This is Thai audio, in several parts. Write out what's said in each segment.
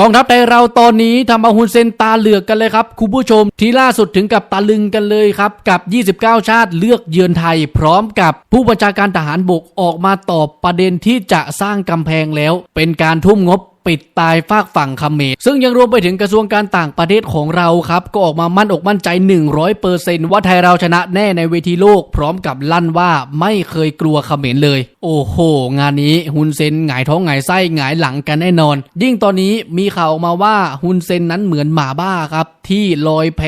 กองทัพไทยเราตอนนี้ทำเอาฮุนเซนตาเหลือกกันเลยครับคุณผู้ชมที่ล่าสุดถึงกับตาลึงกันเลยครับ กับ 29 ชาติเลือกเยือนไทย พร้อมกับผู้บัญชาการทหารบกออกมาตอบประเด็นที่จะสร้างกำแพงแล้ว เป็นการทุ่มงบ ปิดตายฝากฝั่งเขมรซึ่งยังรวมไปถึงกระทรวงการต่างประเทศของเราครับ ก็ออกมามั่นอกมั่นใจ 100%ว่าไทยเราชนะแน่ในเวทีโลก พร้อมกับลั่นว่าไม่เคยกลัวเขมรเลย โอ้โห งานนี้ฮุนเซนหงายท้องหงายไส้หงายหลังกันแน่นอน ยิ่งตอนนี้มีข่าวออกมาว่าฮุนเซนนั้นเหมือนหมาบ้าครับ ที่ลอยแพ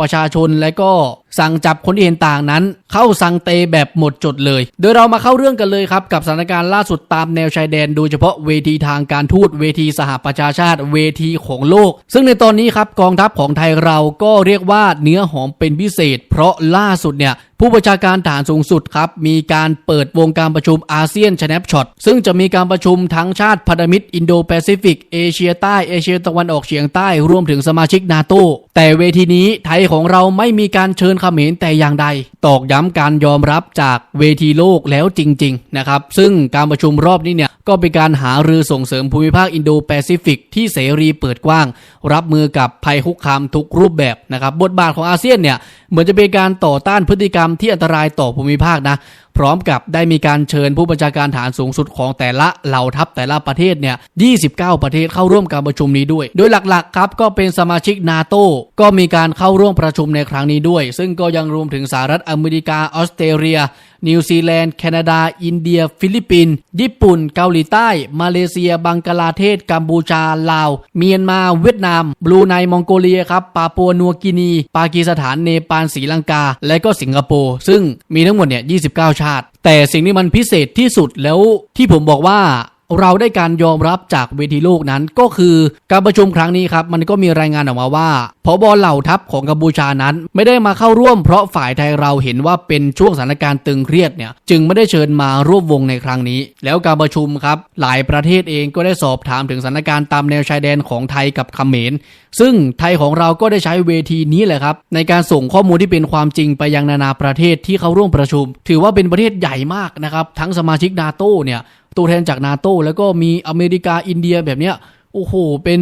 ประชาชนและก็สั่งจับคนที่เห็นต่างนั้น เข้าสั่งเตแบบหมดจดเลย โดยเรามาเข้าเรื่องกันเลยครับ กับสถานการณ์ล่าสุดตามแนวชายแดน โดยเฉพาะเวทีทางการทูตเวทีสหประชาชาติเวทีของโลก ซึ่งในตอนนี้ครับกองทัพของไทยเราก็เรียกว่าเนื้อหอมเป็นพิเศษ เพราะล่าสุดเนี่ย ผู้บัญชาการฐานสูงสุดครับ มีการเปิดวงการประชุมอาเซียนชแนปช็อตซึ่งจะมีการประชุมทั้งชาติพันธมิตรอินโดแปซิฟิก เอเชียใต้ เอเชียตะวันออกเฉียงใต้ รวมถึงสมาชิกนาโตแต่เวทีนี้ไทยของเราไม่มีการเชิญเขมรแต่อย่างใด ตอกย้ำการยอมรับจากเวทีโลกแล้วจริง ๆ นะครับ ซึ่งการประชุมรอบนี้เนี่ยก็เป็นการหารือส่งเสริมภูมิภาคอินโดแปซิฟิกที่เสรีเปิดกว้าง รับมือกับภัยคุกคามทุกรูปแบบนะครับบทบาทของอาเซียนเนี่ย เหมือนจะเป็นการต่อต้านพฤติกรรมที่อันตรายต่อภูมิภาคนะ พร้อมกับได้มีการเชิญผู้บัญชาการฐานสูงสุดของแต่ละเหล่าทัพแต่ละประเทศเนี่ย 29 ประเทศเข้าร่วมการประชุมนี้ด้วย โดยหลักๆครับก็เป็นสมาชิกนาโตก็มีการเข้าร่วมประชุมในครั้งนี้ด้วย ซึ่งก็ยังรวมถึงสหรัฐอเมริกาออสเตรเลีย นิวซีแลนด์ แคนาดา อินเดีย ฟิลิปปินส์ญี่ปุ่น เกาหลีใต้ มาเลเซีย บังกลาเทศ กัมพูชา ลาว เมียนมา เวียดนามบลูไน มองโกเลียครับ ปาปัวนัวกินี ปากีสถาน เนปาล ศรีลังกา และก็สิงคโปร์ ซึ่งมีทั้งหมดเนี่ย 29 ชาติ แต่สิ่งที่มันพิเศษที่สุดแล้วที่ผมบอกว่า เราได้การยอมรับจากเวทีโลกนั้นก็คือการประชุมครั้งนี้ครับมันก็มีรายงานออกมาว่าพบเหล่าทัพของกัมพูชานั้น ไม่ได้มาเข้าร่วมเพราะฝ่ายไทยเราเห็นว่าเป็นช่วงสถานการณ์ตึงเครียดเนี่ยจึงไม่ได้เชิญมาร่วมวงในครั้งนี้ แล้วการประชุมครับหลายประเทศเองก็ได้สอบถามถึงสถานการณ์ตามแนวชายแดนของไทยกับเขมร ซึ่งไทยของเราก็ได้ใช้เวทีนี้แหละครับในการส่งข้อมูลที่เป็นความจริงไปยังนานาประเทศที่เข้าร่วมประชุม ถือว่าเป็นประเทศใหญ่มากนะครับทั้งสมาชิกนาโตเนี่ย ตัวแทนจากนาโตแล้วก็มีอเมริกาอินเดียแบบเนี้ยโอ้โห เป็น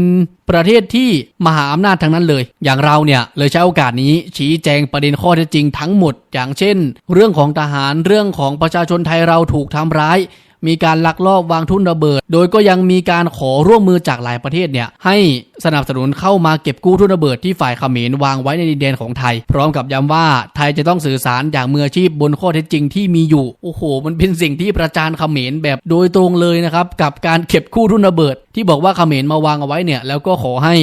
ประเทศที่มหาอำนาจทั้งนั้นเลย อย่างเราเนี่ยเลยใช้โอกาสนี้ชี้แจงประเด็นข้อเท็จจริงทั้งหมด อย่างเช่น เรื่องของทหารเรื่องของประชาชนไทยเราถูกทำร้าย มีการลักลอบวางทุ่นระเบิด โดยก็ยังมีการขอร่วมมือจากหลายประเทศเนี่ยให้ สนับสนุนเข้ามาเก็บกู้ทุนระเบิดที่ฝ่ายเขมรวางไว้ในดินแดนของไทย พร้อมกับย้ำว่าไทยจะต้องสื่อสารอย่างมืออาชีพบนข้อเท็จจริงที่มีอยู่ โอ้โห มันเป็นสิ่งที่ประจานเขมรแบบโดยตรงเลยนะครับ กับการเก็บกู้ทุนระเบิด ที่บอกว่าเขมรมาวางเอาไว้เนี่ย แล้วก็ขอให้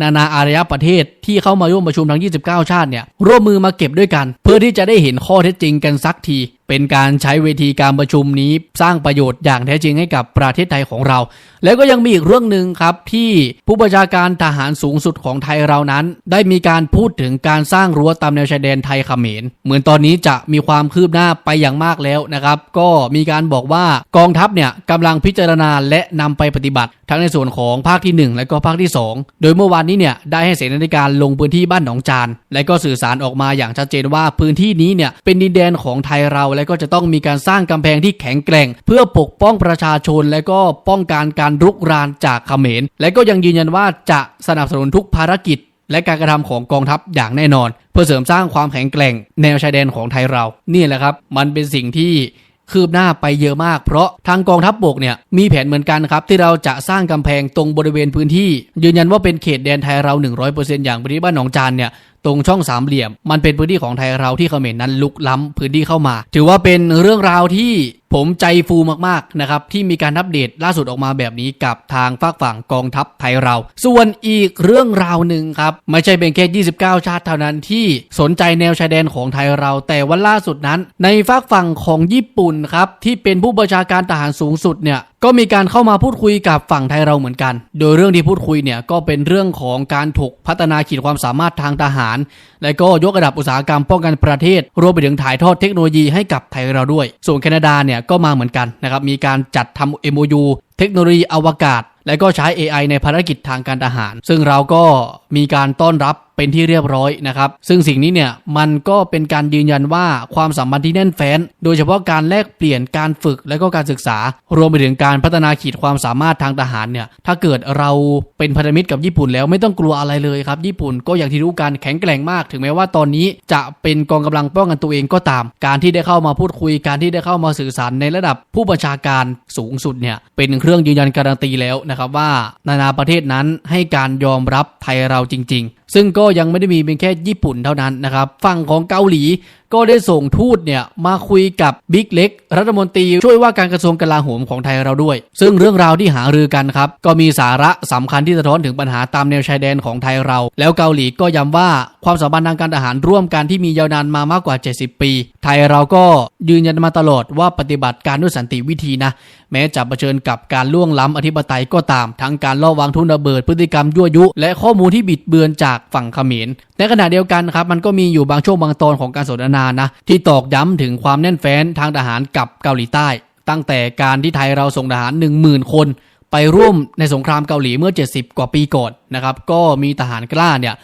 นานาอารยประเทศที่เข้ามาร่วมประชุมทั้ง 29 ชาติเนี่ยร่วมมือมาเก็บด้วยกัน เพื่อที่จะได้เห็นข้อเท็จจริงกันสักที เป็นการใช้เวทีการประชุมนี้สร้างประโยชน์อย่างแท้จริงให้กับประเทศไทยของเรา แล้วก็ยังมีอีกเรื่องหนึ่งครับที่ผู้บัญชาการการทหารสูงสุดของไทยเรานั้น ได้มีการพูดถึงการสร้างรั้วตามแนวชายแดนไทยเขมร เหมือนตอนนี้จะมีความคืบหน้าไปอย่างมากแล้วนะครับ ก็มีการบอกว่ากองทัพเนี่ยกำลังพิจารณาและนำไปปฏิบัติ ทั้งในส่วนของภาคที่ 1 และก็ภาคที่ 2 โดยเมื่อวานนี้เนี่ยได้ให้เสนาธิการลงพื้นที่บ้านหนองจาน และก็สื่อสารออกมาอย่างชัดเจนว่าพื้นที่นี้เนี่ยเป็นดินแดนของไทยเราและก็จะต้องมีการสร้างกำแพงที่แข็งแกร่ง เพื่อปกป้องประชาชนและก็ป้องกันการรุกรานจากเขมร และก็ยังยืนยันว่าจะสนับสนุนทุกภารกิจ และการกระทำของกองทัพอย่างแน่นอน เพื่อเสริมสร้างความแข็งแกร่งแนวชายแดนของไทยเรา นี่แหละครับ มันเป็นสิ่งที่คืบหน้าไปเยอะมาก เพราะทางกองทัพบบกเนี่ยมีแผนเหมือนกันครับ ที่เราจะสร้างกำแพงตรงบริเวณพื้นที่ ยืนยันว่าเป็นเขตแดนไทยเรา 100%อย่างพื้นที่บ้านหนองจานเนี่ยตรงช่องสามเหลี่ยม มันเป็นพื้นที่ของไทยเราที่เขมรนั้นลุกล้ำพื้นที่เข้ามา ถือว่าเป็นเรื่องราวที่ ผมใจฟูมากๆนะครับที่มีการอัปเดตล่าสุดออกมาแบบนี้กับทางฝากฝั่งกองทัพไทยเรา ส่วนอีกเรื่องราวหนึ่งครับ ไม่ใช่เป็นแค่ 29 ชาติเท่านั้นที่สนใจแนวชายแดนของไทยเรา แต่วันล่าสุดนั้น ในฝากฝั่งของญี่ปุ่นครับที่เป็นผู้บัญชาการทหารสูงสุดเนี่ยก็มีการเข้ามาพูดคุยกับฝั่งไทยเราเหมือนกัน โดยเรื่องที่พูดคุยเนี่ยก็เป็นเรื่องของการถกพัฒนาขีดความสามารถทางทหาร และก็ยกระดับอุตสาหกรรมป้องกันประเทศ รวมไปถึงถ่ายทอดเทคโนโลยีให้กับไทยเราด้วย ส่วนแคนาดาเนี่ยก็มาเหมือนกันนะครับมีการจัดทำ MOU เทคโนโลยีอวกาศ และก็ใช้ AI ในภารกิจทางการทหาร ซึ่งเราก็มีการต้อนรับ เป็นที่เรียบร้อยนะครับ ซึ่งสิ่งนี้เนี่ยมันก็เป็นการยืนยันว่าความสัมพันธ์ที่แน่นแฟ้น โดยเฉพาะการแลกเปลี่ยนการฝึกและก็การศึกษา รวมไปถึงการพัฒนาขีดความสามารถทางทหารเนี่ยถ้าเกิดเราเป็นพันธมิตรกับญี่ปุ่นแล้วไม่ต้องกลัวอะไรเลยครับ ญี่ปุ่นก็อย่างที่รู้กันแข็งแกร่งมาก ถึงแม้ว่าตอนนี้จะเป็นกองกำลังป้องกันตัวเองก็ตาม การที่ได้เข้ามาพูดคุยการที่ได้เข้ามาสื่อสารในระดับผู้บัญชาการสูงสุดเนี่ยเป็นเครื่องยืนยันการันตีแล้วนะครับว่านานาประเทศนั้นให้การยอมรับไทยเราจริง ซึ่งก็ยังไม่ได้มีเป็นแค่ญี่ปุ่นเท่านั้นนะครับ ฝั่งของเกาหลี ก็ได้ส่งทูตเนี่ยมาคุยกับบิ๊กเล็ก รัฐมนตรีช่วยว่าการกระทรวงกลาโหมของไทยเราด้วย ซึ่งเรื่องราวที่หารือกันครับ ก็มีสาระสำคัญที่สะท้อนถึงปัญหาตามแนวชายแดนของไทยเรา แล้วเกาหลีก็ย้ำว่าความสัมพันธ์ทางการทหารร่วมกันที่มียาวนานมามากกว่า 70 ปี ไทยเราก็ยืนยันมาตลอดว่าปฏิบัติการด้วยสันติวิธีนะ แม้จะเผชิญกับการล่วงล้ำอธิปไตยก็ตาม ทั้งการล่อวางทุนระเบิดพฤติกรรมยั่วยุ และข้อมูลที่บิดเบือนจากฝั่งเขมร ในขณะเดียวกันครับมันก็มีอยู่บางช่วงบางตอนของการสนทนานะที่ตอกย้ำถึงความแน่นแฟ้นทางทหารกับเกาหลีใต้ ตั้งแต่การที่ไทยเราส่งทหาร 10,000 คน ไปร่วมในสงครามเกาหลีเมื่อ 70 กว่าปีก่อนนะครับก็มีทหารกล้าเนี่ย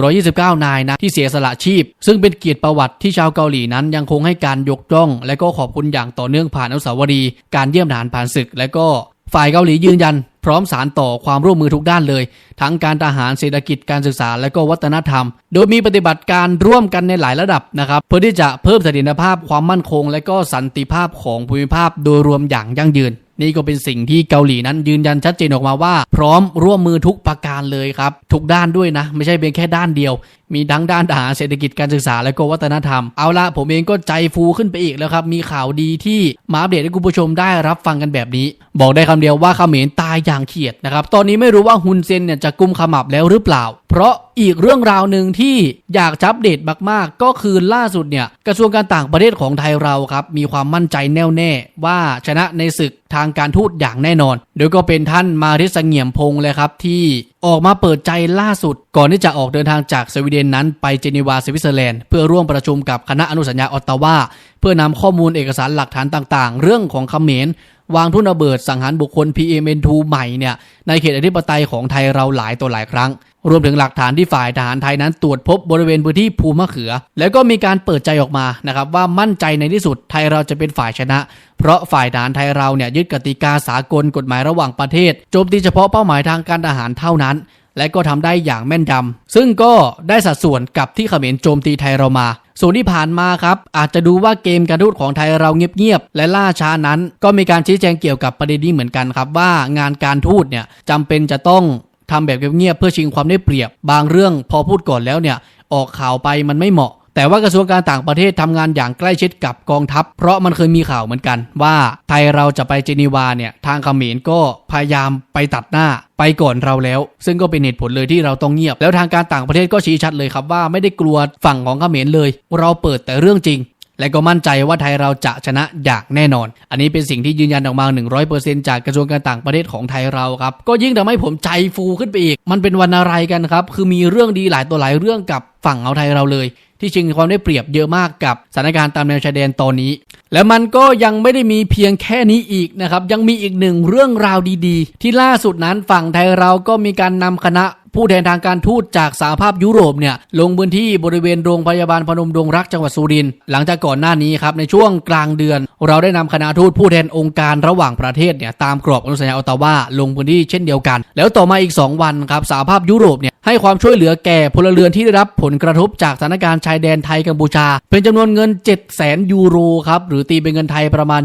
129 นายนะที่เสียสละชีพ ซึ่งเป็นเกียรติประวัติที่ชาวเกาหลีนั้นยังคงให้การยกย่อง และก็ขอบคุณอย่างต่อเนื่องผ่านอนุสาวรีย์การเยี่ยมทหารผ่านศึก และก็ฝ่ายเกาหลียืนยัน พร้อมสารต่อความร่วมมือทุกด้านเลย ทั้งการทหารเศรษฐกิจการศึกษาและก็วัฒนธรรม โดยมีปฏิบัติการร่วมกันในหลายระดับนะครับ เพื่อที่จะเพิ่มเสถียรภาพความมั่นคง และก็สันติภาพของภูมิภาคโดยรวมอย่างยั่งยืน นี่ก็เป็นสิ่งที่เกาหลีนั้นยืนยันชัดเจนออกมาว่า พร้อมร่วมมือทุกประการเลยครับทุกด้านด้วยนะ ไม่ใช่เพียงแค่ด้านเดียว มีทั้งด้านทหารเศรษฐกิจการศึกษาและก็วัฒนธรรม เอาละผมเองก็ใจฟูขึ้นไปอีกแล้วครับ มีข่าวดีที่มาอัปเดตให้คุณผู้ชมได้รับฟังกันแบบนี้ บอกได้คำเดียวว่าเขมรตายอย่างเขียดนะครับ ตอนนี้ไม่รู้ว่าฮุนเซนเนี่ยจะกุมขมับแล้วหรือเปล่า เพราะอีกเรื่องราวหนึ่งที่อยากจะอัปเดตมาก ๆ ก็คือล่าสุดเนี่ยกระทรวงการต่างประเทศของไทยเราครับมีความมั่นใจแน่วแน่ว่าชนะในศึกทางการทูตอย่างแน่นอนโดยก็เป็นท่านมาริสเงียมพงษ์เลยครับ ที่ออกมาเปิดใจล่าสุด ก่อนที่จะออกเดินทางจากสวีเดนนั้นไปเจนีวาสวิตเซอร์แลนด์เพื่อร่วมประชุมกับคณะอนุสัญญาออตตาวาเพื่อนำข้อมูลเอกสารหลักฐานต่างๆ เรื่องของเขมร วางทุนระเบิดสังหารบุคคล PMN2 ใหม่เนี่ยในเขตอธิปไตยของไทยเราหลายต่อหลายครั้ง รวมถึงหลักฐานที่ฝ่ายทหารไทยนั้นตรวจพบบริเวณพื้นที่ภูมะเขือ แล้วก็มีการเปิดใจออกมานะครับว่ามั่นใจในที่สุดไทยเราจะเป็นฝ่ายชนะ เพราะฝ่ายทหารไทยเราเนี่ยยึดกติกาสากลกฎหมายระหว่างประเทศโจมตีเฉพาะเป้าหมายทางการทหารเท่านั้น และก็ทำได้อย่างแม่นยำซึ่งก็ได้สัดส่วนกับที่เขมรโจมตีไทยเรามา ส่วนที่ผ่านมาครับ อาจจะดูว่าเกมการทูตของไทยเราเงียบๆและล่าช้านั้น ก็มีการชี้แจงเกี่ยวกับประเด็นนี้เหมือนกันครับ ว่างานการทูตเนี่ยจำเป็นจะต้องทำแบบเงียบๆเพื่อชิงความได้เปรียบ บางเรื่องพอพูดก่อนแล้วเนี่ยออกข่าวไปมันไม่เหมาะ แต่ว่ากระทรวงการต่างประเทศทำงานอย่างใกล้ชิดกับกองทัพ เพราะมันเคยมีข่าวเหมือนกัน ว่าไทยเราจะไปเจนีวาเนี่ยทางเขมรก็พยายามไปตัดหน้าไปก่อนเราแล้ว ซึ่งก็เป็นเหตุผลเลยที่เราต้องเงียบ แล้วทางการต่างประเทศก็ชี้ชัดเลยครับว่าไม่ได้กลัวฝั่งของเขมรเลย เราเปิดแต่เรื่องจริงและก็มั่นใจว่าไทยเราจะชนะอย่างแน่นอน อันนี้เป็นสิ่งที่ยืนยันออกมา 100%จากกระทรวงการต่างประเทศของไทยเราครับ ก็ยิ่งทำให้ผมใจฟูขึ้นไปอีก มันเป็นวันอะไรกันครับ คือมีเรื่องดีหลายตัวหลายเรื่องกับฝั่งเอาไทยเราเลย ที่ชิงความได้เปรียบเยอะมากกับสถานการณ์ตามแนวชายแดนตอนนี้ และมันก็ยังไม่ได้มีเพียงแค่นี้อีกนะครับยังมีอีกหนึ่งเรื่องราวดีๆ ที่ล่าสุดนั้นฝั่งไทยเราก็มีการนำคณะ ผู้แทนทางการทูตจากสหภาพยุโรปเนี่ยลงพื้นที่บริเวณโรงพยาบาลพนมดงรักจังหวัดสุรินทร์หลังจากก่อนหน้านี้ครับในช่วงกลางเดือน เราได้นำคณะทูตผู้แทนองค์การระหว่างประเทศเนี่ยตามกรอบอนุสัญญาออตาวาลงพื้นที่เช่นเดียวกัน แล้วต่อมาอีก 2 วันครับสหภาพยุโรปเนี่ยให้ความช่วยเหลือแก่พลเรือนที่ได้รับผลกระทบจากสถานการณ์ชายแดนไทยกัมพูชา เป็นจำนวนเงิน7 0 0 0 0 0ยูโรครับหรือตีเป็นเงินไทยประมาณ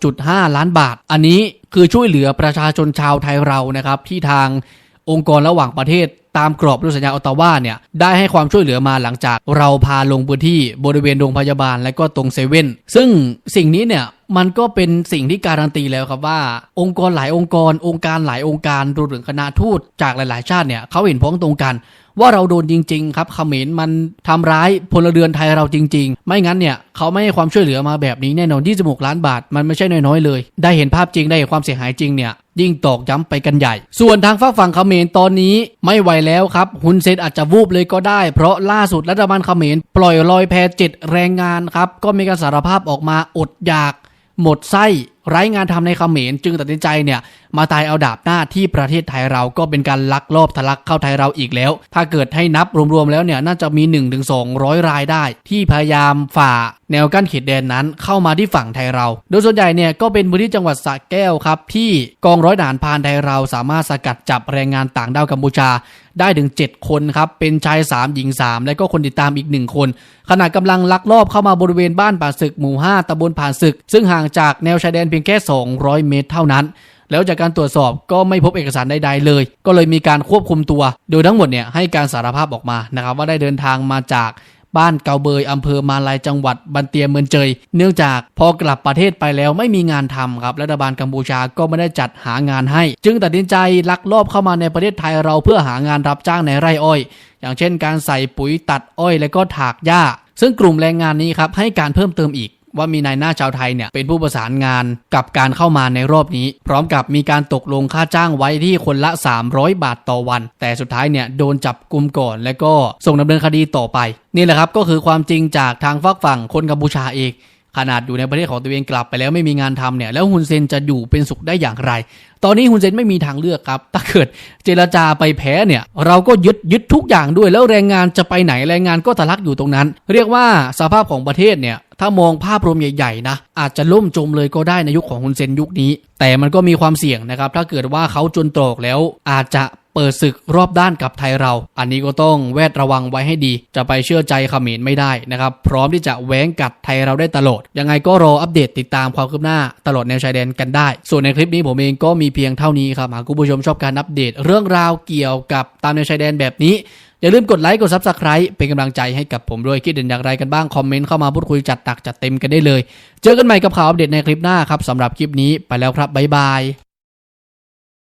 26.5 ล้านบาท อันนี้คือช่วยเหลือประชาชนชาวไทยเรานะครับที่ทาง องค์กรระหว่างประเทศ ตามกรอบรูปสัญญาออตตาวาเนี่ยได้ให้ความช่วยเหลือมาหลังจากเราพาลงพื้นที่บริเวณโรงพยาบาลและก็ตรงเซเว่นซึ่งสิ่งนี้เนี่ย มันก็เป็นสิ่งที่การันตีแล้วครับว่า องค์กรหลายองค์กร องค์การหลายองค์การรวมถึงคณะทูตจากหลาย ๆ ชาติเนี่ยเขาเห็นพ้องตรงกัน ว่าเราโดนจริง ๆ ครับเขมรมันทำร้ายพลเรือนไทยเราจริง ๆ ไม่งั้นเนี่ยเขาไม่ให้ความช่วยเหลือมาแบบนี้แน่นอน26ล้านบาท มันไม่ใช่น้อยๆเลย ได้เห็นภาพจริงได้เห็นความเสียหายจริงเนี่ยยิ่งตอกย้ำไปกันใหญ่ ส่วนทางฝั่งฝั่งเขมรตอนนี้ไม่ไหวแล้วครับ ฮุนเซนอาจจะวูบเลยก็ได้ เพราะล่าสุดรัฐบาลเขมรปล่อยลอยแพเจ็ดแรงงานครับ ก็มีการสารภาพออกมาอดอยาก หมดไส้ ไร้งานทำในเขมรจึงตัดสินใจเนี่ยมาตายเอาดาบหน้าที่ประเทศไทยเราก็เป็นการลักลอบทะลักเข้าไทยเราอีกแล้ว ถ้าเกิดให้นับรวมๆแล้วเนี่ยน่าจะมี 1-200 รายได้ ที่พยายามฝ่าแนวกั้นเขตแดนนั้นเข้ามาที่ฝั่งไทยเรา โดยส่วนใหญ่เนี่ยก็เป็นพื้นที่จังหวัดสระแก้วครับที่กองร้อยทหารพานไทยเราสามารถสกัดจับแรงงานต่างด้าวกัมพูชาได้ถึง 7 คนครับ เป็นชาย 3 หญิง 3 และก็คนติดตามอีก 1 คน ขณะกำลังลักลอบเข้ามาบริเวณบ้านป่าศึกหมู่ 5ตำบลผ่านศึก ซึ่งห่างจากแนวชายแดนเพียงแค่ 200 เมตรเท่านั้น แล้วจากการตรวจสอบก็ไม่พบเอกสารใดๆเลย ก็เลยมีการควบคุมตัว โดยทั้งหมดเนี่ยให้การสารภาพออกมานะครับว่าได้เดินทางมาจากบ้านเกาเบยอำเภอมาลายจังหวัดบันเตียเมืองเจย เนื่องจากพอกลับประเทศไปแล้วไม่มีงานทำครับรัฐบาลกัมพูชาก็ไม่ได้จัดหางานให้ จึงตัดสินใจลักลอบเข้ามาในประเทศไทยเราเพื่อหางานรับจ้างในไร่อ้อย อย่างเช่นการใส่ปุ๋ยตัดอ้อยและก็ถากหญ้า ซึ่งกลุ่มแรงงานนี้ครับให้การเพิ่มเติมอีก ว่ามีนายหน้าชาวไทยเนี่ยเป็นผู้ประสานงานกับการเข้ามาในรอบนี้ พร้อมกับมีการตกลงค่าจ้างไว้ที่คนละ 300 บาทต่อวัน แต่สุดท้ายเนี่ยโดนจับกลุ่มก่อน และก็ส่งดำเนินคดีต่อไป นี่แหละครับก็คือความจริงจากทางฝักฝั่งคนกัมพูชาเองขนาดอยู่ในประเทศของตัวเองกลับไปแล้วไม่มีงานทำเนี่ยแล้วฮุนเซนจะอยู่เป็นสุขได้อย่างไร ตอนนี้ฮุนเซนไม่มีทางเลือกครับ ถ้าเกิดเจรจาไปแพ้เนี่ย เราก็ยึดยึดทุกอย่างด้วยแล้วแรงงานจะไปไหนแรงงานก็ทะลักอยู่ตรงนั้น เรียกว่าสภาพของประเทศเนี่ย ถ้ามองภาพรวมใหญ่ๆนะอาจจะล่มจมเลยก็ได้ในยุคของฮุนเซนยุคนี้ แต่มันก็มีความเสี่ยงนะครับ ถ้าเกิดว่าเขาจนตรอกแล้วอาจจะเปิดศึกรอบด้านกับไทยเรา อันนี้ก็ต้องแวดระวังไว้ให้ดี จะไปเชื่อใจเขมรไม่ได้นะครับ พร้อมที่จะแหวงกัดไทยเราได้ตลอด ยังไงก็รออัปเดตติดตามความคืบหน้าตลอดแนวชายแดนกันได้ ส่วนในคลิปนี้ผมเองก็มีเพียงเท่านี้ครับ หากคุณผู้ชมชอบการอัปเดต เรื่องราวเกี่ยวกับตามแนวชายแดนแบบนี้ อย่าลืมกดไลค์กดซับสไคร b ์เป็นกำลังใจให้กับผมด้วยคิดเห็นอย่างไรกันบ้าง คอมเมนต์เข้ามาพูดคุยจัดตักจัดเต็มกันได้เลย เจอกันใหม่กับข่าวอัปเดตในคลิปหน้าครับสำหรับคลิปนี้ไปแล้วครับบ๊ายบาย